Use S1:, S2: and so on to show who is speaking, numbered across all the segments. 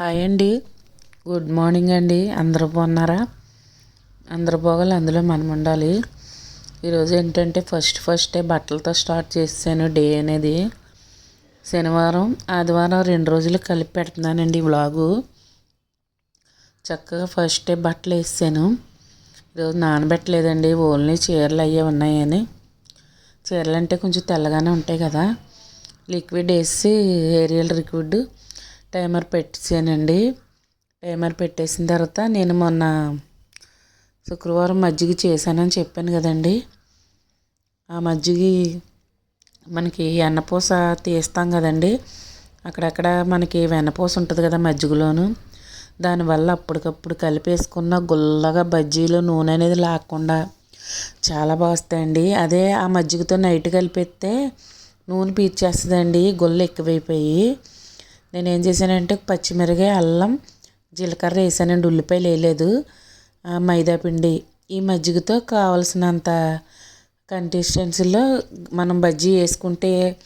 S1: Hi అండి. Good morning అండి. అందరూ బాగున్నారా? అందరూ బాగాలి అందులో మనం ఉండాలి. ఈరోజు ఏంటంటే ఫస్ట్ ఫస్టే బట్టలతో స్టార్ట్ చేసాను డే అనేది. శనివారం ఆదివారం రెండు రోజులు కలిపి పెడుతున్నానండి వ్లాగు. చక్కగా ఫస్ట్ డే బట్టలు వేసాను ఈరోజు నానబెట్టలేదండి ఓన్లీ చీరలు అయ్యే ఉన్నాయని. చీరలు అంటే కొంచెం తెల్లగానే ఉంటాయి కదా. లిక్విడ్ వేసి ఏరియల్ లిక్విడ్ టైమర్ పెట్టేసానండి. టైమర్ పెట్టేసిన తర్వాత నేను మొన్న శుక్రవారం మజ్జిగ చేశానని చెప్పాను కదండి. ఆ మజ్జిగ మనకి వెన్నపూస తీస్తాం కదండి. అక్కడక్కడ మనకి వెన్నపూస ఉంటుంది కదా మజ్జిగలోను. దానివల్ల అప్పటికప్పుడు కలిపేసుకున్న గుల్లగా బజ్జీలు నూనె అనేది లేకుండా చాలా బాగా వస్తాయండి. అదే ఆ మజ్జిగతో నైట్ కలిపేస్తే నూనె పీల్చేస్తుందండి. గుల్ల ఎక్కువైపోయి నేను ఏం చేశానంటే పచ్చిమిరకాయ అల్లం జీలకర్ర వేసానండి. ఉల్లిపాయలు వేయలేదు. మైదాపిండి ఈ మజ్జిగతో కావలసినంత కన్సిస్టెన్సీలో మనం బజ్జీ వేసుకుంటే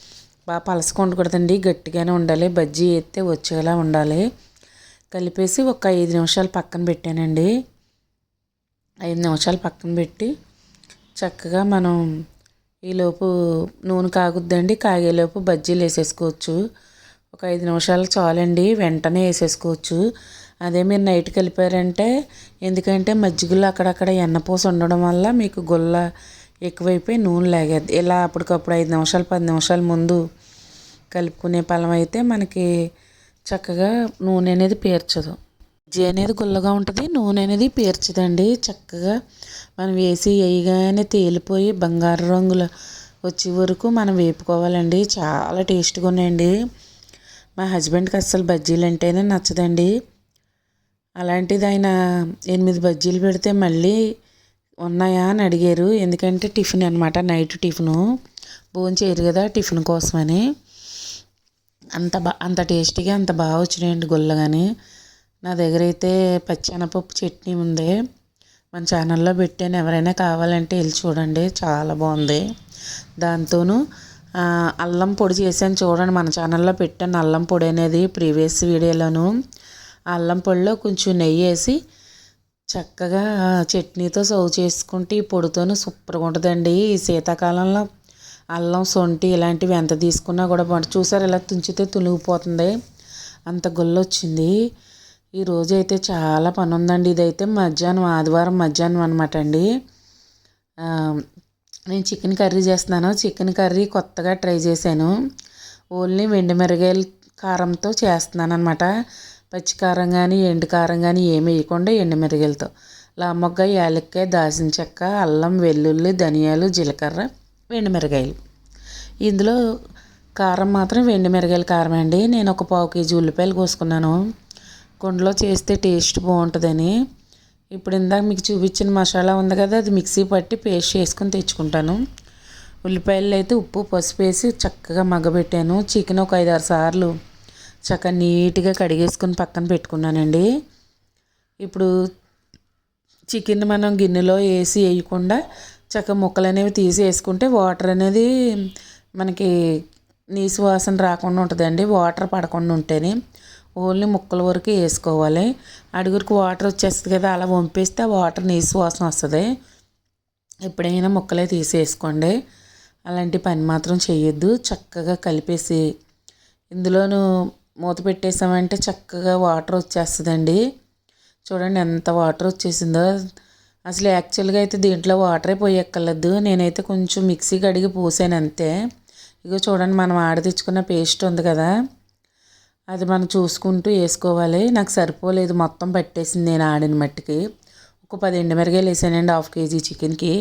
S1: బాగా పలసగా ఉండకూడదండి. గట్టిగానే ఉండాలి. బజ్జీ వేస్తే వచ్చేలా ఉండాలి. కలిపేసి ఒక ఐదు నిమిషాలు పక్కన పెట్టానండి. ఐదు నిమిషాలు పక్కన పెట్టి చక్కగా మనం ఈలోపు నూనె కాగుద్దండి. కాగేలోపు బజ్జీలు వేసేసుకోవచ్చు. ఒక ఐదు నిమిషాలు చాలండి వెంటనే వేసేసుకోవచ్చు. అదే మీరు నైట్ కలిపారంటే ఎందుకంటే మజ్జిగలో అక్కడక్కడ ఎన్నపూస ఉండడం వల్ల మీకు గుల్ల ఎక్కువైపోయి నూనె లాగేది ఇలా అప్పటికప్పుడు ఐదు నిమిషాలు పది నిమిషాల ముందు కలుపుకునే పలం అయితే మనకి చక్కగా నూనె అనేది పేర్చదు. మజ్జి అనేది గుల్లగా ఉంటుంది నూనె అనేది పేర్చదండి. చక్కగా మనం వేసి వేయగానే తేలిపోయి బంగారు రంగులో వచ్చే వరకు మనం వేపుకోవాలండి. చాలా టేస్ట్గా ఉన్నాయండి. మా హస్బెండ్కి అస్సలు బజ్జీలు అంటేనే నచ్చదండి. అలాంటిది ఆయన ఎనిమిది బజ్జీలు పెడితే మళ్ళీ ఉన్నాయా అని అడిగారు. ఎందుకంటే టిఫిన్ అనమాట నైట్ టిఫిను. భోజనం చేయరు కదా టిఫిన్ కోసమని. అంత బా అంత టేస్టీగా అంత బాగా వచ్చినాయండి గుల్లగాని. నా దగ్గర అయితే పచ్చెనపప్పు చట్నీ ఉంది. మన ఛానల్లో పెట్టాను. ఎవరైనా కావాలంటే వెళ్ళి చూడండి. చాలా బాగుంది. దాంతోనూ అల్లం పొడి చేశాను చూడండి మన ఛానల్లో పెట్టాను అల్లం పొడి అనేది ప్రీవియస్ వీడియోలోను. అల్లం పొడిలో కొంచెం నెయ్యి వేసి చక్కగా చట్నీతో సర్వ్ చేసుకుంటే ఈ పొడితోనే సూపర్గా ఉంటుందండి. ఈ శీతాకాలంలో అల్లం సొంటి ఇలాంటివి ఎంత తీసుకున్నా కూడా చూసారు ఇలా తుంచితే తులిగిపోతుంది. అంత గొల్లు ఈరోజు అయితే చాలా పని ఉందండి. ఇదైతే మధ్యాహ్నం ఆదివారం మధ్యాహ్నం అనమాట అండి. నేను చికెన్ కర్రీ చేస్తున్నాను. చికెన్ కర్రీ కొత్తగా ట్రై చేశాను. ఓన్లీ వెండి మిరగాయల కారంతో చేస్తున్నాను అనమాట పచ్చి కారం కానీ ఎండుకారం కానీ ఏమి వేయకుండా ఎండు మిరగాయలతో. లామొగ్గ యాలక్కాయ దాసిన చెక్క అల్లం వెల్లుల్లి ధనియాలు జీలకర్ర వెండి మిరగాయలు. ఇందులో కారం మాత్రం వెండి మిరగాయల కారం అండి. నేను ఒక పావు కేజీ ఉల్లిపాయలు కోసుకున్నాను. కుండలో చేస్తే టేస్ట్ బాగుంటుందని. ఇప్పుడు ఇందాక మీకు చూపించిన మసాలా ఉంది కదా అది మిక్సీ పట్టి పేస్ట్ చేసుకుని తెచ్చుకుంటాను. ఉల్లిపాయలు అయితే ఉప్పు పసుపు వేసి చక్కగా మగ్గబెట్టాను. చికెన్ ఒక ఐదు ఆరు సార్లు చక్కగా నీట్గా కడిగేసుకుని పక్కన పెట్టుకున్నానండి. ఇప్పుడు చికెన్ మనం గిన్నెలో వేసి వేయకుండా చక్కగా ముక్కలు అనేవి తీసి వేసుకుంటే వాటర్ అనేది మనకి నీసు వాసన రాకుండా ఉంటుందండి వాటర్ పడకుండా ఉంటేనే. ఓన్లీ ముక్కల వరకు వేసుకోవాలి. అడుగురికి వాటర్ వచ్చేస్తుంది కదా అలా వంపేస్తే ఆ వాటర్ నీసు వాసన వస్తుంది. ఎప్పుడైనా ముక్కలే తీసేసుకోండి. అలాంటి పని మాత్రం చేయొద్దు. చక్కగా కలిపేసి ఇందులోనూ మూత పెట్టేసామంటే చక్కగా వాటర్ వచ్చేస్తుందండి. చూడండి ఎంత వాటర్ వచ్చేసిందో. అసలు యాక్చువల్గా అయితే దీంట్లో వాటరే పోయక్కర్లేదు. నేనైతే కొంచెం మిక్సీ కడిగి పోసాను అంతే. ఇగో చూడండి మనం ఆడ తెచ్చుకున్న పేస్ట్ ఉంది కదా. అది మనం చూసుకుంటూ వేసుకోవాలి. నాకు సరిపోలేదు. మొత్తం పట్టేసింది నేను ఆడిన మట్టికి. ఒక పది ఎండుమిరగాయలు వేసానండి. హాఫ్ కేజీ చికెన్కి.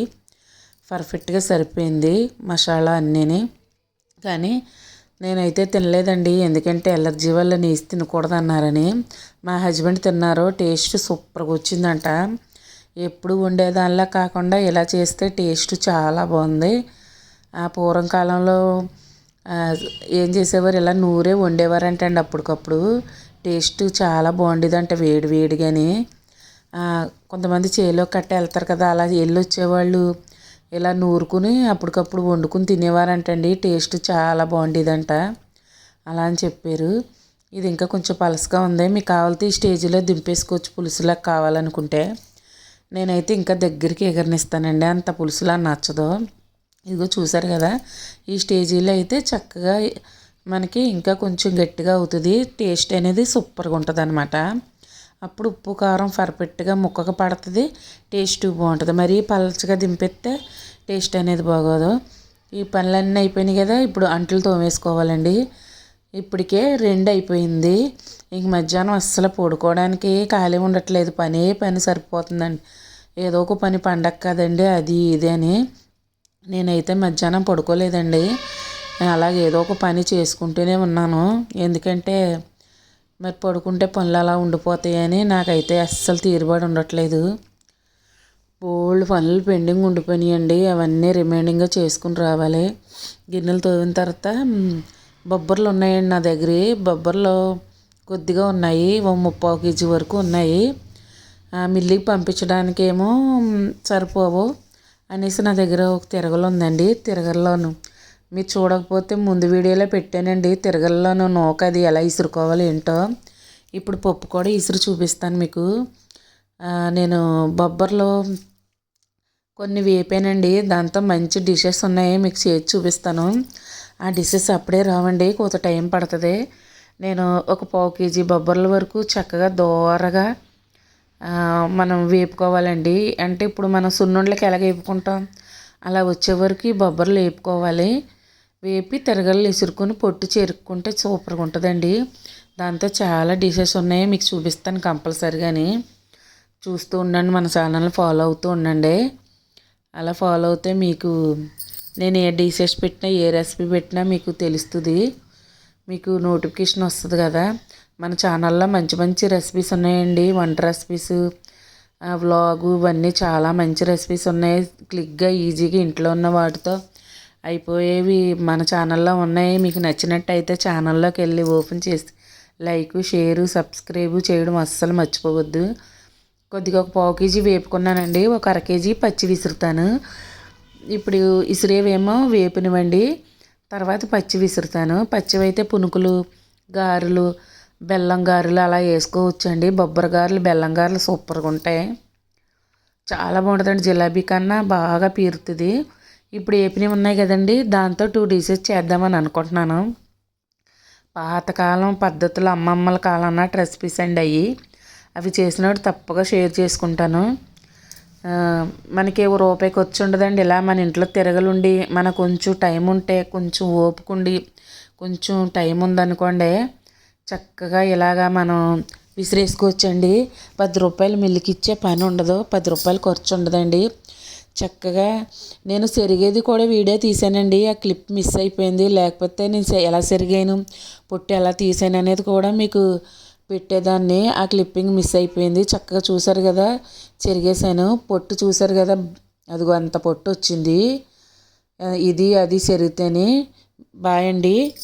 S1: పర్ఫెక్ట్గా సరిపోయింది మసాలా అన్నీని. కానీ నేనైతే తినలేదండి. ఎందుకంటే ఎలర్జీ వల్ల నీసి తినకూడదు అన్నారని మా హస్బెండ్ తిన్నారు. టేస్ట్ సూపర్గా వచ్చిందంట. ఎప్పుడు వండేదానిలా కాకుండా ఇలా చేస్తే టేస్ట్ చాలా బాగుంది. ఆ పూర్వం కాలంలో ఏం చేసేవారు? ఇలా నూరే వండేవారంట అండి అప్పటికప్పుడు. టేస్ట్ చాలా బాగుండేదంట వేడి వేడిగాని. కొంతమంది చేలో కట్ట వెళ్తారు కదా అలా వెళ్ళి వచ్చేవాళ్ళు ఇలా నూరుకుని అప్పటికప్పుడు వండుకుని తినేవారంటండి. టేస్ట్ చాలా బాగుండేదంట. అలా అని చెప్పారు. ఇది ఇంకా కొంచెం పలసగా ఉంది. మీకు కావాలితే ఈ స్టేజ్లో దింపేసుకోవచ్చు పులుసులా కావాలనుకుంటే. నేనైతే ఇంకా దగ్గరికి ఎగరనిస్తానండి. అంత పులుసులా నచ్చదు. ఇదిగో చూసారు కదా ఈ స్టేజీలో అయితే చక్కగా మనకి ఇంకా కొంచెం గట్టిగా అవుతుంది. టేస్ట్ అనేది సూపర్గా ఉంటుంది అనమాట అప్పుడు ఉప్పు కారం పర్ఫెక్ట్గా ముక్కకు పడుతుంది. టేస్ట్ బాగుంటుంది. మరీ పలచగా దింపెత్తే టేస్ట్ అనేది బాగోదు. ఈ పనులన్నీ అయిపోయినాయి కదా ఇప్పుడు అంట్లు తోమేసుకోవాలండి. ఇప్పటికే రెండు అయిపోయింది. ఇంక మధ్యాహ్నం అస్సలు పడుకోవడానికి ఖాళీ ఉండట్లేదు. పనే పని సరిపోతుందండి. ఏదో ఒక పని పండగ కదండి అది ఇది అని. నేనైతే మధ్యాహ్నం పడుకోలేదండి. అలాగే ఏదో ఒక పని చేసుకుంటూనే ఉన్నాను. ఎందుకంటే మరి పడుకుంటే పనులు అలా ఉండిపోతాయని నాకైతే అస్సలు తీరుబడి ఉండట్లేదు. బోల్డ్ పనులు పెండింగ్ ఉండిపోయినాయండి. అవన్నీ రిమైండింగ్గా చేసుకుని రావాలి. గిన్నెలు తోమిన తర్వాత బొబ్బర్లు ఉన్నాయండి నా దగ్గర. బొబ్బర్లు కొద్దిగా ఉన్నాయి. ఓ ముప్పావు కేజీ వరకు ఉన్నాయి. మిల్లికి పంపించడానికేమో సరిపోవు. అనేసి నా దగ్గర ఒక తిరగలు ఉందండి. తిరగల్లోను. మీరు చూడకపోతే ముందు వీడియోలో పెట్టానండి. తిరగల్లోను నూక అది ఎలా ఇసురుకోవాలి ఏంటో. ఇప్పుడు పప్పు కూడా ఇసురు చూపిస్తాను మీకు. నేను బొబ్బర్లో కొన్ని వేపానండి. దాంతో మంచి డిషెస్ ఉన్నాయి. మీకు చేసి చూపిస్తాను. ఆ డిషెస్ అప్పుడే రావండి. కొంత టైం పడుతుంది. నేను ఒక పావు కేజీ బొబ్బర్ల వరకు చక్కగా దోరగా మనం వేపుకోవాలండి. అంటే ఇప్పుడు మనం సున్నుండలకి ఎలాగ వేపుకుంటాం? అలా వచ్చే వరకు బొబ్బర్లు వేపుకోవాలి. వేపి తిరగలు ఇసురుకొని పొట్టు చేరుక్కుంటే సూపర్గా ఉంటుందండి. దాంతో చాలా డిషెస్ ఉన్నాయి. మీకు చూపిస్తాను కంపల్సరీగాని. చూస్తూ ఉండండి మన ఛానల్ ఫాలో అవుతూ ఉండండి. అలా ఫాలో అవుతే మీకు నేను ఏ డిషెస్ పెట్టినా ఏ రెసిపీ పెట్టినా మీకు తెలుస్తుంది. మీకు నోటిఫికేషన్ వస్తుంది కదా. మన ఛానల్లో మంచి మంచి రెసిపీస్ ఉన్నాయండి. వంట రెసిపీస్ వ్లాగు ఇవన్నీ చాలా మంచి రెసిపీస్ ఉన్నాయి. క్లిక్గా ఈజీగా ఇంట్లో ఉన్న వాటితో అయిపోయేవి మన ఛానల్లో ఉన్నాయి. మీకు నచ్చినట్టయితే ఛానల్లోకి వెళ్ళి ఓపెన్ చేసి లైక్ షేరు సబ్స్క్రైబ్ చేయడం అస్సలు మర్చిపోవద్దు. కొద్దిగా ఒక పావు కేజీ వేపుకున్నానండి. ఒక అర కేజీ పచ్చి విసురుతాను. ఇప్పుడు ఇసిరేవేమో వేపినవండి తర్వాత పచ్చి విసురుతాను. పచ్చివైతే పునుకులు గారెలు బెల్లం గారెలు అలా వేసుకోవచ్చండి. బొబ్బరి గారెలు బెల్లం గారెలు సూపర్గా ఉంటాయి. చాలా బాగుంటుందండి. జిలేబీ కన్నా బాగా పీరుతుంది. ఇప్పుడు ఏపినవి ఉన్నాయి కదండి. దాంతో టూ డిషెస్ చేద్దామని అనుకుంటున్నాను. పాతకాలం పద్ధతులు అమ్మమ్మల కాలం నాటి రెసిపీస్ అండి అవి అవి చేసినప్పుడు తప్పగా షేర్ చేసుకుంటాను. మనకి రూపాయికి వచ్చి ఉండదండి. ఇలా మన ఇంట్లో తిరగలుండి మన కొంచెం టైం ఉంటే కొంచెం ఓపుకుండి కొంచెం టైం ఉందనుకోండి చక్కగా ఇలాగా మనం విసిరేసుకోవచ్చండి. పది రూపాయలు మిల్లుకి ఇచ్చే పని ఉండదు. పది రూపాయలు ఖర్చు ఉండదండి. చక్కగా నేను సెరిగేది కూడా వీడియో తీసానండి ఆ క్లిప్ మిస్ అయిపోయింది. లేకపోతే నేను ఎలా సెరిగాను? పొట్టు ఎలా తీసాను అనేది కూడా మీకు పెట్టేదాన్ని. ఆ క్లిప్పింగ్ మిస్ అయిపోయింది. చక్కగా చూసారు కదా? చెరిగేసాను పొట్టు చూసారు కదా? అదిగో అంత పొట్టు వచ్చింది. ఇది అది చెరిగితేనే బాయ్ అండి.